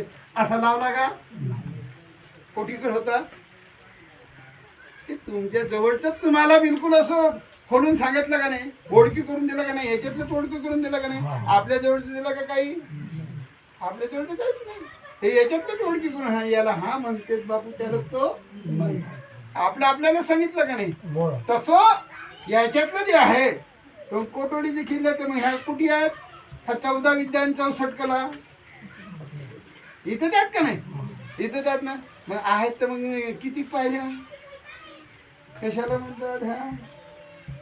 असा लावला का? कोटीकडे होता. तुमच्या जवळच तुम्हाला बिलकुल असं खोलून सांगितलं का नाही? ओळखी करून दिलं का नाही? याच्यातलं ओळखी करून दिलं का नाही? आपल्या जवळचं दिलं का काही? आपल्या जवळचं काही नाही. हे याच्यातलंच ओळखी करून हा याला हा म्हणते बापू त्याला तो आपलं आपल्याला सांगितलं का नाही? तसं याच्यातलं जे आहे कोटोडी जे किल्ले तर मग ह्या कुठे आहेत? ह्या चौदा विद्यान चौसष्ट कला इथं त्यात का नाही? इथं त्यात ना? मग आहेत तर मग किती पाहिल्या? कशाला म्हणतात हा?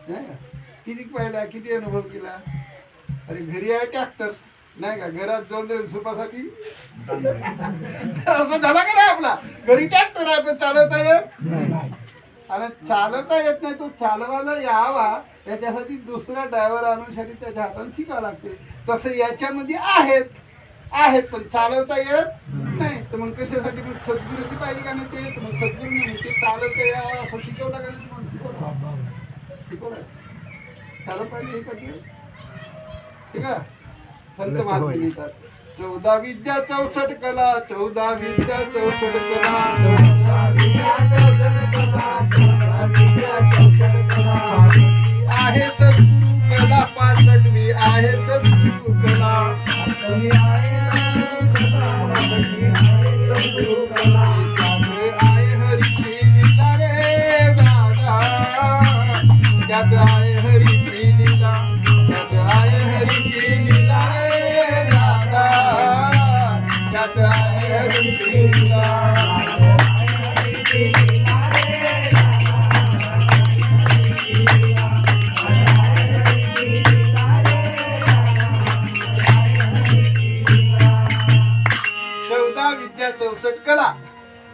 नाही का? किती पाहिला किती अनुभव केला? अरे घरी आहे ट्रॅक्टर नाही का? घरात जाऊन सुपासाठी? असं झाला का नाही आपला. घरी ट्रॅक्टर आहे पण चालवता येत अरे चालवता येत नाही तो चालवायला यावा. याच्यासाठी दुसरा ड्रायव्हर आणण्यासाठी त्याच्या हाताने शिकावं लागते. तसं याच्यामध्ये आहेत. आहेत पण चालवता येत नाही. तर मग कशासाठी? मग सद्गुरूची पाहिजे का नाही ते मग सद्गुरू नाही ते चालवता यावं असं शिकवलं का नाही तुम्हाला? शिकवलं शिकवलं चालव पाहिजे हे कधी ठीक आहे? संत महात्मे लिहितात चौदा विद्या कला चौदा विद्या कला आहे सद्गुरु कला पासष्टवी आहे सद्गुरु कला. Thank you.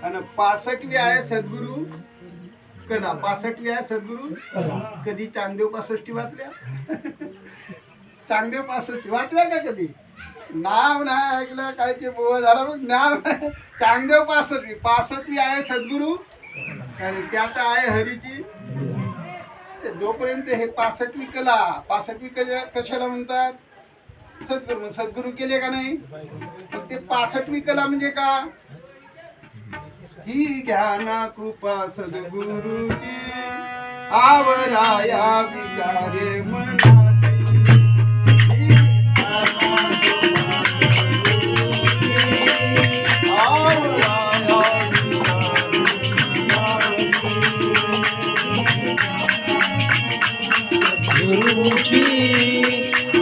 आणि पासष्टवी आहे सद्गुरु. कदा पासष्टवी आहे सद्गुरु? कधी चांगदेव पासष्टी वाचल्या? चांगदेव पासष्टी वाचल्या का कधी? नाव नाही ऐकलं काय ते बोळ झाला मग नाव चांगदेव पासष्टवी. पासष्टवी आहे सद्गुरु. आणि त्यात आहे हरीची. ते जोपर्यंत हे पासष्टवी कला पासष्टवी कला कशाला म्हणतात? सद्गुरू. मग सद्गुरू केले का नाही? ते पासष्टवी कला म्हणजे का? ही ज्ञाना कृपा सद्गुरुची. आवराया कृपा सद्गुरुची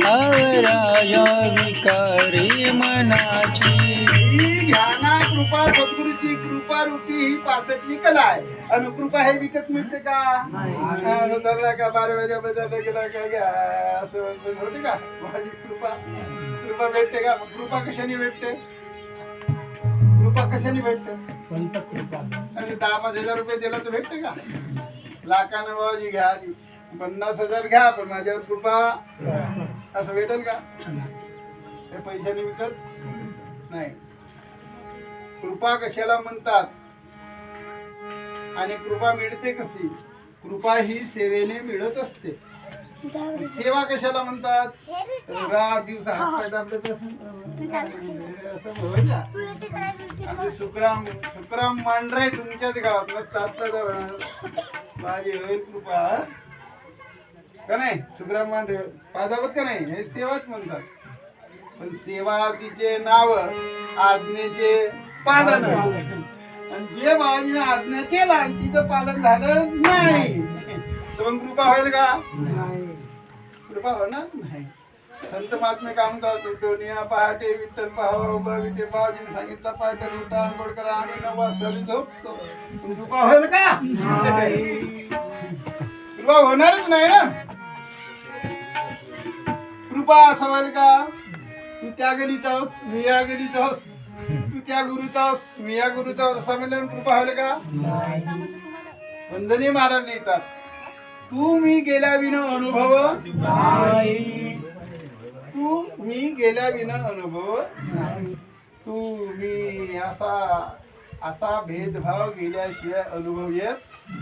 आवराया विकारी मनाची. ज्ञाना कृपा सद्गुरूची कृपा रूपी ही पासष्टवी कला आहे. आणि कृपा हे विकत मिळते का? धरला का? बारा वाजा बजारला गेला का घ्या असं होते का? माझी कृपा. कृपा भेटते का? कृपा कशाने भेटते? कृपा कशाने भेटते? आणि दहा पाच हजार रुपये दिला तर भेटते का? लाखानं भावाजी घ्या आधी. पन्नास हजार घ्या पण माझ्यावर कृपा. असं भेटेल का? हे पैशाने विकत? नाही. कृपा कशाला म्हणतात? आणि कृपा मिळते कशी? कृपा ही सेवेने मिळत असते. सेवा कशाला म्हणतात? रात दिवस. दाबले तर असं? सुखराम सुखराम मांढरे तुमच्याच गावात मस्त आत्ता माझी होईल कृपा? का नाही? सुखराम मांढरे. पाजावत का नाही? हे सेवाच म्हणतात. पण सेवा तिचे नाव आज्ञेचे पालन आणि जे बाबाजीने आज्ञा केला आणि तिचं पालन झालं नाही. मग कृपा होईल का? कृपा होणार नाही. संत महात्मे काम करतो टोनिया पहाटे विठ्ठल पाहावा उभा विठे बाबाजीने सांगितलं पहाटे उठा आंघोळ करा आम्ही नऊ वाजता झोपतो. कृपा होईल का? कृपा होणारच नाही ना? कृपा असं होईल का? तू त्या गलीत आहोस मी या गलीत आहोस. त्या गुरुचा मी या गुरुचा असा असं म्हणल्यावर कृपा होईल का? वंदनी महाराज लिहितात तू मी गेल्या विना अनुभव? तू मी गेल्या विना अनुभव? तू मी असा असा भेदभाव गेल्याशिवाय अनुभव येत?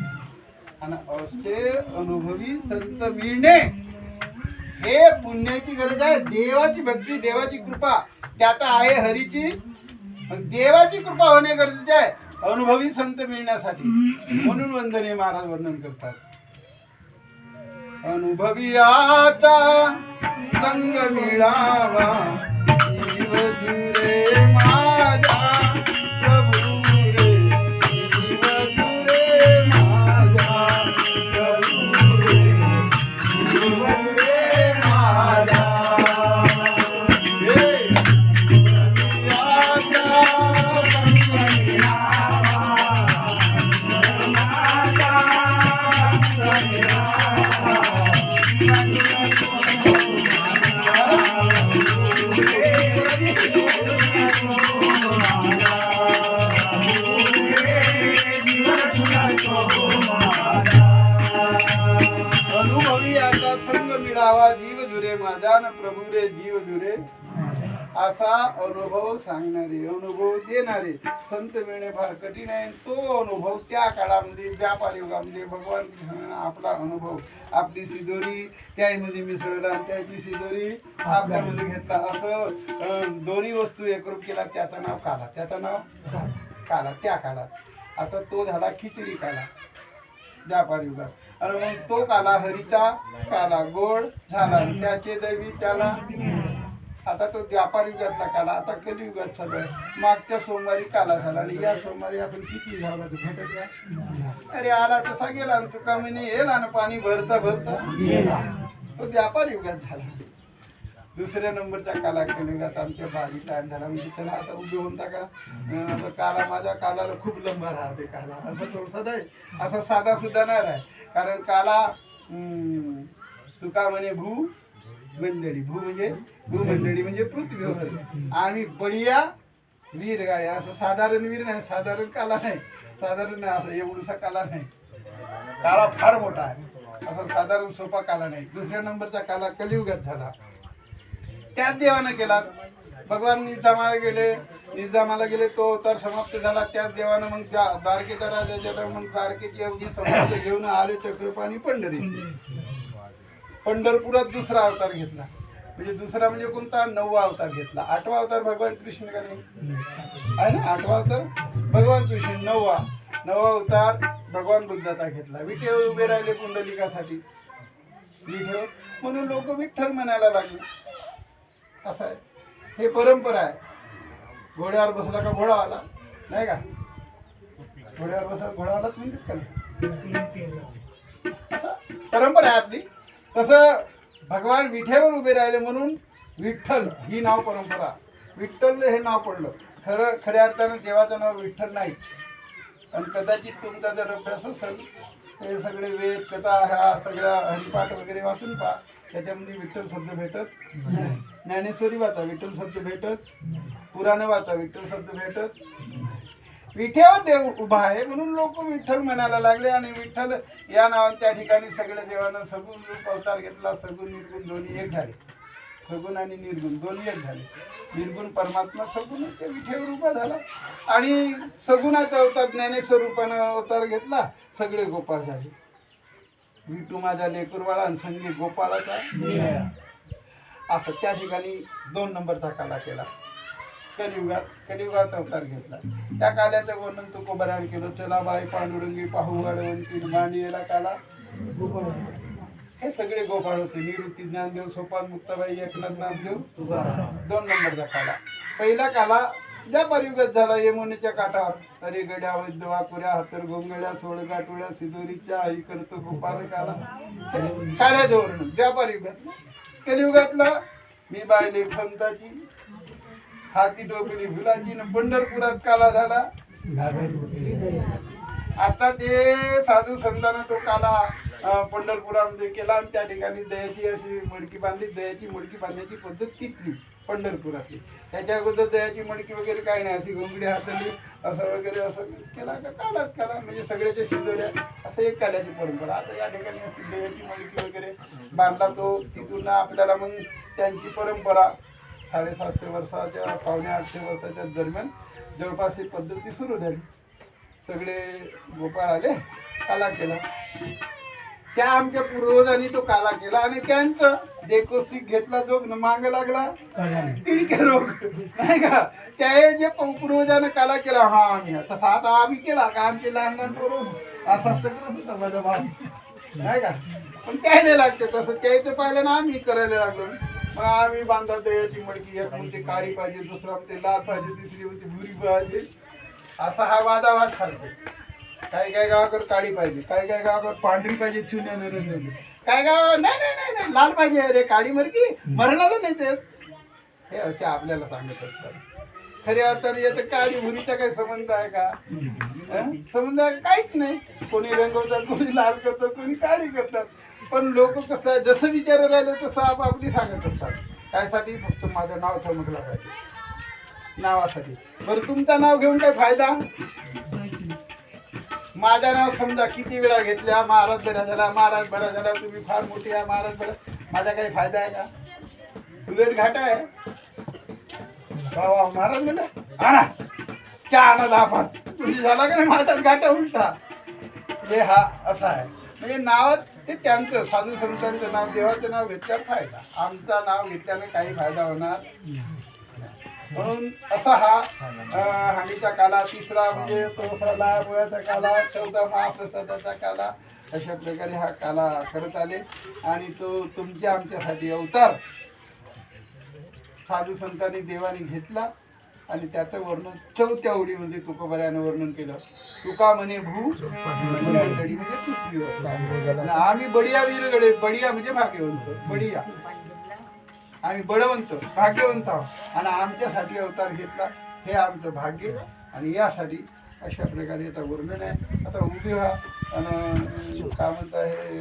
आणि असे अनुभवी संत मिळणे हे पुण्याची गरज आहे. देवाची भक्ती देवाची कृपा. त्यात आहे हरीची पण देवाची कृपा होणे गरजेचे आहे. अनुभवी संत मिळण्यासाठी. म्हणून वंदने महाराज वर्णन करतात. अनुभवी आता संग मिळावा. जीव जुरे माझा माझा जीव जुरे असा अनुभव सांगणारे अनुभव देणारे संत मिळणे फार कठीण आहे. तो अनुभव त्या काळामध्ये व्यापार युगामध्ये भगवान कृष्णाने आपला अनुभव आपली सिदोरी त्यामध्ये मिसळला आणि त्याची सिदोरी आपल्यामध्ये घेतला. असं दोन्ही वस्तू एकरूप केला. त्याचं नाव काला. त्याचं नाव काला. त्या काळात. आता तो झाला खिचडी काला व्यापार युगात आणि मग तो काला हरीचा काला गोड झाला. त्याचे दैवी त्याला आता तो व्यापार युगातला काला आता कलियुगात चालू आहे मागच्या सोमवारी काला झाला आणि या सोमवारी आपण किती झाला तर भेटत या अरे आला तसा गेला आणि तुका म्हणे येईल आणि पाणी भरता भरता. तो व्यापार युगात झाला. दुसऱ्या नंबरच्या काला कलियुगात आमच्या बारी टाइम झाला म्हणजे त्याला आता उभे होता का आता काला माझ्या कालाला खूप लंबा राहते काला. असं थोडसा नाही असा साधा सुद्धा नाही राह कारण काला तुका म्हणे भू मंडळी. भू म्हणजे भू मंडळी म्हणजे पृथ्वीवर. आणि बळिया वीर गाडी असं साधारण वीर नाही साधारण काला नाही. साधारण नाही असं एवढसा काला नाही. काला फार मोठा आहे. असा साधारण सोपा काला नाही. दुसऱ्या नंबरचा काला कलियुगात झाला. त्याच देवानं केला. भगवान निजामाला गेले. निजामाला गेले तो अवतार समाप्त झाला. त्याच देवानं मग द्वारकेचा राजा ज्याला मग द्वारकेची अवधी समाप्त घेऊन आले चक्रपाणी पंढरी. पंढरपुरात दुसरा अवतार घेतला. म्हणजे दुसरा म्हणजे कोणता? नववा अवतार घेतला. आठवा अवतार भगवान कृष्ण का आहे ना? आठवा अवतार भगवान कृष्ण. नववा. नववा अवतार भगवान बुद्धाचा घेतला. विठे उभे राहिले कुंडलिकासाठी विठे म्हणून लोक विठ्ठल म्हणायला लागले. असं आहे. हे परंपरा आहे. घोड्यावर बसला का घोडा आला? नाही का? घोड्यावर बसला घोडा आला? तुम्ही असं परंपरा आहे आपली. तसं भगवान विठेवर उभे राहिले म्हणून विठ्ठल ही नाव परंपरा. विठ्ठल हे नाव पडलं. खरं खऱ्या अर्थानं देवाचं नाव विठ्ठल नाही. आणि कदाचित तुमचा जर अभ्यास असेल हे सगळे वेद कथा ह्या सगळ्या हरिपाठ वगैरे वाचून पहा. त्याच्यामध्ये विठ्ठल शब्द भेटत. नाही. ज्ञानेश्वरी वाचा विठ्ठल शब्द भेटत. पुराणे वाचा विठ्ठल शब्द भेटत. विठेवर देव उभा आहे म्हणून लोक विठ्ठल म्हणायला लागले आणि विठ्ठल या नावाने त्या ठिकाणी सगळ्या देवानं सगुण रूप अवतार घेतला. सगुण निर्गुण दोन्ही एक झाले. सगुण आणि निर्गुण दोन्ही एक झाले. निर्गुण परमात्मा सगुण त्या विठेवर उभा झाला. आणि सगुणाचा अवतार ज्ञानेश्वर रूपानं अवतार घेतला. सगळे गोपाळ झाले. विठू माझा लेकरवाळा आणि संगी गोपाळाचा. असं त्या ठिकाणी दोन नंबरचा काला केला. कलियुगात कलियुगात अवतार घेतला. त्या काल्याचं वर्णन तू केलं. चला बाई पांडुरंगी पाहू वाढवंती मांडियेला काला. हे सगळे गोपाळ होते. निवृत्ती ज्ञानदेव सोपान मुक्ताबाई एकनाथ नामदेव. दोन नंबरचा काला पहिला काला ज्या परियुगात झाला यमुनेच्या काठावर. अरे गड्या वैद्य वाकुऱ्या हातर गोंगड्या सोळगाटोळ्या सिदोरीच्या आई करतो गोपाल काला काळ्या धोरण ज्या परियुगात कलियुगातला मी बायले संताची हाती टोकली फुलाची न पंढरपुरात काला झाला. आता ते साधू संतांना तो काला पंढरपुरामध्ये केला आणि त्या ठिकाणी दयाची अशी मडकी बांधली. दयाची मडकी बांधण्याची पद्धत तिथली. पंढरपुरातली. त्याच्या अगोदर दयाची मडकी वगैरे काही नाही अशी घोंगडी हातली असं वगैरे असं केला का कालाच करा म्हणजे सगळ्याच्या शिजवल्या. असं एक काल्याची परंपरा. आता या ठिकाणी अशी दयाची मडकी वगैरे बांधला तो तिथून आपल्याला मग त्यांची परंपरा साडेसातशे वर्षाच्या पावणे आठशे वर्षाच्या दरम्यान जवळपास ही पद्धती सुरू झाली. सगळे गोपाळ आले काला केला. त्या आमच्या पूर्वजांनी तो काला केला आणि त्यांचं डेकोसिक घेतला जो मांग लागला. तिडके रोग. नाही का? त्या जे पूर्वजानं काला केला हा आम्ही तसा आता आम्ही केला का आमचे लहान लहान करून असा करत होता माझा भाऊ नाही का? पण त्याने लागते तसं. त्याचं पाहिलं ना आम्ही करायला लागलो. मग आम्ही बांधा दयाची मडकी एक म्हणते काळी पाहिजे दुसरा म्हणते लाल पाहिजे तिसरी म्हणते भुरी पाहिजे. असा हा वादावाद चालतो. काही काही गावाकडे काळी पाहिजे काही काही गावाकडे पांढरी पाहिजे चुन्या नरंगी काय गाव नाही नाही नाही नाही लाल पाहिजे अरे काळी मरकी मरणाला नाही ते हे असे आपल्याला सांगत असतात. खऱ्या अर्थाने येतं काळी भुरीचा काही संबंध आहे का? हं? संबंध आहे काहीच नाही. कोणी रंगवतात कोणी लाल करतात कोणी काळी करतात. पण लोक कसं आहे, जसं विचारायला राहिलं तसं आपापली सांगत असतात. त्यासाठी फक्त माझं नाव चमकलं पाहिजे. नावासाठी. बरं तुमचं नाव घेऊन काय फायदा? माझं नाव समजा किती वेळा घेतल्या महाराज बरा झाला महाराज बरा झाला तुम्ही फार मोठी आहे महाराज बरा. माझा काही फायदा आहे का? उलट घाटा आहे. बाबा महाराज म्हणलं आणा क्या आणा दहा तुझी झाला का नाही माझा घाटा उलटा? म्हणजे हा असा आहे. म्हणजे नावात ते त्यांचं साधू संतांचं नाव देवाचं नाव घेतल्यावर फायदा. आमचा नाव घेतल्याने काही फायदा होणार म्हणून असा हा अं, काला तिसरा म्हणजे चौसाला मुळाचा काला चौथा महाप्रसादाचा काला अशा प्रकारे हा काला करत आले. आणि तो तुमच्या आमच्यासाठी अवतार साधू संतांनी देवाने घेतला. आणि त्याचं वर्णन चौथ्या ओळीमध्ये म्हणजे तुकोबऱ्यानं वर्णन केलं. तुका म्हणे भू म्हणजे पृथ्वीवर. आम्ही बडिया वीरगडे बडिया म्हणजे भाग्यवंत बडिया. आम्ही बळवंत भाग्यवंत आहोत. आणि आमच्यासाठी अवतार घेतला हे आमचं भाग्य. आणि यासाठी अशा प्रकारे आता वर्णन आहे. आता उभी व्हा आणि काय म्हणता हे